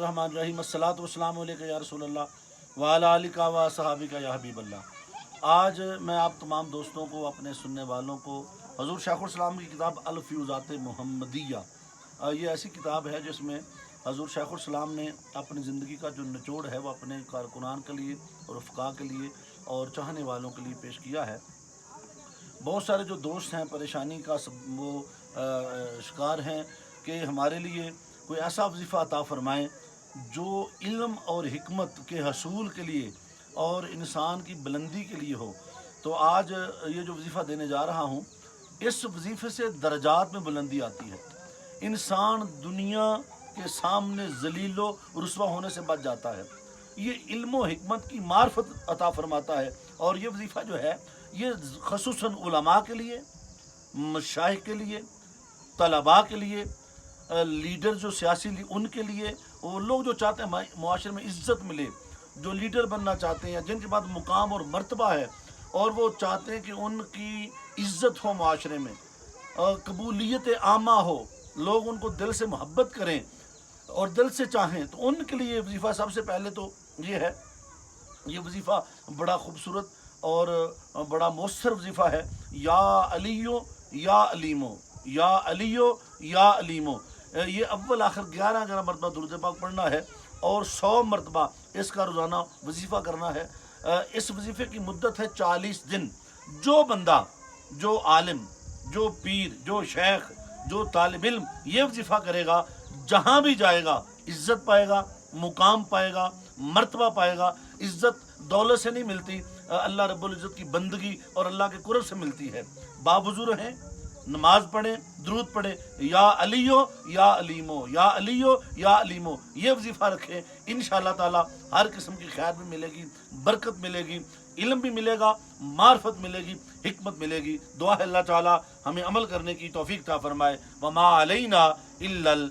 रहमान रहीम, अस्सलातु वस्सलाम अलैका या रसूलल्लाह वाला व सहाबिका या हबीबल्लाह। आज मैं आप तमाम दोस्तों को, अपने सुनने वालों को, हजूर शेखुलस्लाम की किताब अलफ्यूज़ात मोहम्मदिया ये ऐसी किताब है जिसमें हजूर शेखुलस्लाम ने अपनी ज़िंदगी का जो निचोड़ है, वो अपने कारकुनान के लिए और अफ़का के लिए और चाहने वालों के लिए पेश किया है। बहुत सारे जो दोस्त हैं, परेशानी का सब, वो शिकार हैं कि हमारे लिए कोई ऐसा वजीफ़ा अता फ़रमाएँ जो इल्म और हिकमत के हसूल के लिए और इंसान की बुलंदी के लिए हो। तो आज ये जो वजीफ़ा देने जा रहा हूँ, इस वजीफ़े से दर्जात में बुलंदी आती है। इंसान दुनिया के सामने जलीलो रसवा होने से बच जाता है। ये इल्म हिकमत की मार्फत अता फरमाता है और ये वजीफ़ा जो है, ये खसूस के लिए मशाह के लिए, तलबा के लिए लीडर जो सियासी ली- उनके लिए वो लोग जो चाहते हैं माशरे में इज़्ज़त मिले, जो लीडर बनना चाहते हैं, जिनके पास मुकाम और मरतबा है, और वो चाहते हैं कि उनकी इज़्ज़त हो माशरे में। कबूलियत आमा हो, लोग उनको दिल से मोहब्बत करें और दिल से चाहें तो उनके लिए वजीफ़ा सबसे पहले तो ये है। ये वजीफ़ा बड़ा खूबसूरत और बड़ा मौसर वजीफ़ा है। या अलियो, या अलीमो, या अलियो, या अलीमो। ये अव्वल आखिर ग्यारह ग्यारह मरतबा दुरुद पाक पढ़ना है और सौ मरतबा इसका रोज़ाना वजीफ़ा करना है। इस वजीफ़े की मुद्दत है चालीस दिन। जो बंदा, जो आलिम, जो पीर, जो शेख, जो तालब इल्म, ये वजीफ़ा करेगा, जहाँ भी जाएगा, इज़्ज़त पाएगा, मुकाम पाएगा, मरतबा पाएगा। इज़्ज़त दौलत से नहीं मिलती अल्लाह रब्बुल इज़्ज़त की बंदगी और अल्लाह के कुरब से मिलती है। बाबुजुर हैं नमाज़ पढ़े, दरूद पढ़ें, या अलियो, या अलीमो, या अलियो, या अलीमो। ये वजीफ़ा रखें इन ताला हर किस्म की खैर भी मिलेगी, बरकत मिलेगी, इलम भी मिलेगा, मार्फत मिलेगी हमत मिलेगी। दुआ अल्लाह ताला, हमें अमल करने की तोफ़ी ता फरमाए, वमा अलैना इल्लल